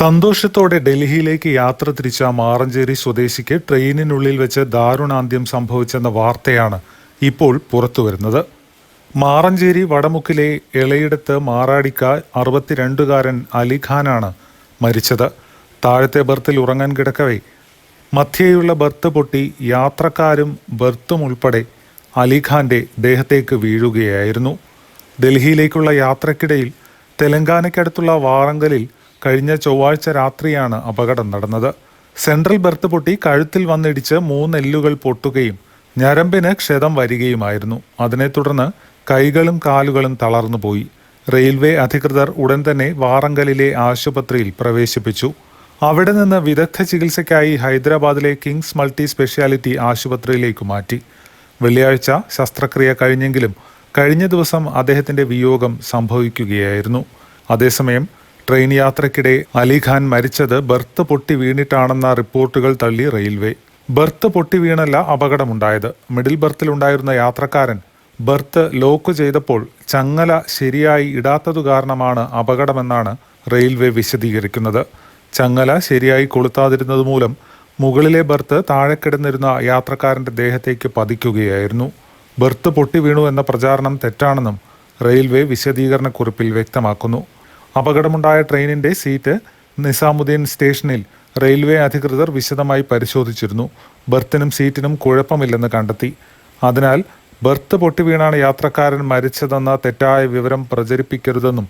സന്തോഷത്തോടെ ഡൽഹിയിലേക്ക് യാത്ര തിരിച്ച മാറഞ്ചേരി സ്വദേശിക്ക് ട്രെയിനിനുള്ളിൽ വെച്ച് ദാരുണാന്ത്യം സംഭവിച്ചെന്ന വാർത്തയാണ് ഇപ്പോൾ പുറത്തുവരുന്നത്. മാറഞ്ചേരി വടമുക്കിലെ ഇളയിടത്ത് മാറാടിക്ക അറുപത്തിരണ്ടുകാരൻ അലിഖാനാണ് മരിച്ചത്. താഴത്തെ ബർത്തിൽ ഉറങ്ങാൻ കിടക്കവേ. മധ്യേയുള്ള ബർത്ത് പൊട്ടി യാത്രക്കാരും ബർത്തും ഉൾപ്പെടെ അലിഖാന്റെ ദേഹത്തേക്ക് വീഴുകയായിരുന്നു. ഡൽഹിയിലേക്കുള്ള യാത്രക്കിടയിൽ തെലങ്കാനയ്ക്കടുത്തുള്ള വാറങ്കലിൽ കഴിഞ്ഞ ചൊവ്വാഴ്ച രാത്രിയാണ് അപകടം നടന്നത്. സെൻട്രൽ ബെർത്ത് പൊട്ടി കഴുത്തിൽ വന്നിടിച്ച് മൂന്നെല്ലുകൾ പൊട്ടുകയും ഞരമ്പിന് ക്ഷതം വരികയുമായിരുന്നു. അതിനെ തുടർന്ന് കൈകളും കാലുകളും തളർന്നുപോയി റെയിൽവേ അധികൃതർ ഉടൻ തന്നെ വാറങ്കലിലെ ആശുപത്രിയിൽ പ്രവേശിപ്പിച്ചു. അവിടെ നിന്ന് വിദഗ്ധ ചികിത്സയ്ക്കായി ഹൈദരാബാദിലെ കിങ്സ് മൾട്ടി സ്പെഷ്യാലിറ്റി ആശുപത്രിയിലേക്ക് മാറ്റി. വെള്ളിയാഴ്ച ശസ്ത്രക്രിയ കഴിഞ്ഞെങ്കിലും കഴിഞ്ഞ ദിവസം അദ്ദേഹത്തിന്റെ വിയോഗം സംഭവിക്കുകയായിരുന്നു. അതേസമയം ട്രെയിൻ യാത്രയ്ക്കിടെ അലിഖാൻ മരിച്ചത് ബർത്ത് പൊട്ടി വീണിട്ടാണെന്ന റിപ്പോർട്ടുകൾ തള്ളി റെയിൽവേ. ബർത്ത് പൊട്ടി വീണല്ല അപകടമുണ്ടായത്. മിഡിൽ ബർത്തിലുണ്ടായിരുന്ന യാത്രക്കാരൻ ബർത്ത് ലോക്ക് ചെയ്തപ്പോൾ ചങ്ങല ശരിയായി ഇടാത്തതു കാരണമാണ് അപകടമെന്നാണ് റെയിൽവേ വിശദീകരിക്കുന്നത്. ചങ്ങല ശരിയായി കൊളുത്താതിരുന്നത് മൂലം മുകളിലെ ബർത്ത് താഴെ കിടന്നിരുന്ന യാത്രക്കാരന്റെ ദേഹത്തേക്ക് പതിക്കുകയായിരുന്നു. ബർത്ത് പൊട്ടി വീണു എന്ന പ്രചാരണം തെറ്റാണെന്നും റെയിൽവേ വിശദീകരണക്കുറിപ്പിൽ വ്യക്തമാക്കുന്നു. അപകടമുണ്ടായ ട്രെയിനിന്റെ സീറ്റ് നിസാമുദ്ദീൻ സ്റ്റേഷനിൽ റെയിൽവേ അധികൃതർ വിശദമായി പരിശോധിച്ചിരുന്നു. ബർത്തിനും സീറ്റിനും കുഴപ്പമില്ലെന്ന് കണ്ടെത്തി. അതിനാൽ ബർത്ത് പൊട്ടി വീണാണ് യാത്രക്കാരൻ മരിച്ചതെന്ന തെറ്റായ വിവരം പ്രചരിപ്പിക്കരുതെന്നും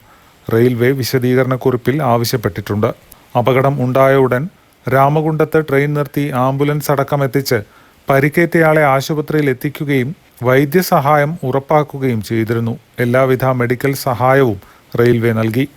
റെയിൽവേ വിശദീകരണക്കുറിപ്പിൽ ആവശ്യപ്പെട്ടിട്ടുണ്ട്. അപകടം ഉണ്ടായ ഉടൻ രാമകുണ്ടത്ത് ട്രെയിൻ നിർത്തി ആംബുലൻസ് അടക്കം എത്തിച്ച് പരിക്കേറ്റയാളെ ആശുപത്രിയിൽ എത്തിക്കുകയും വൈദ്യസഹായം ഉറപ്പാക്കുകയും ചെയ്തിരുന്നു. എല്ലാവിധ മെഡിക്കൽ സഹായവും റെയിൽവേ നൽകി.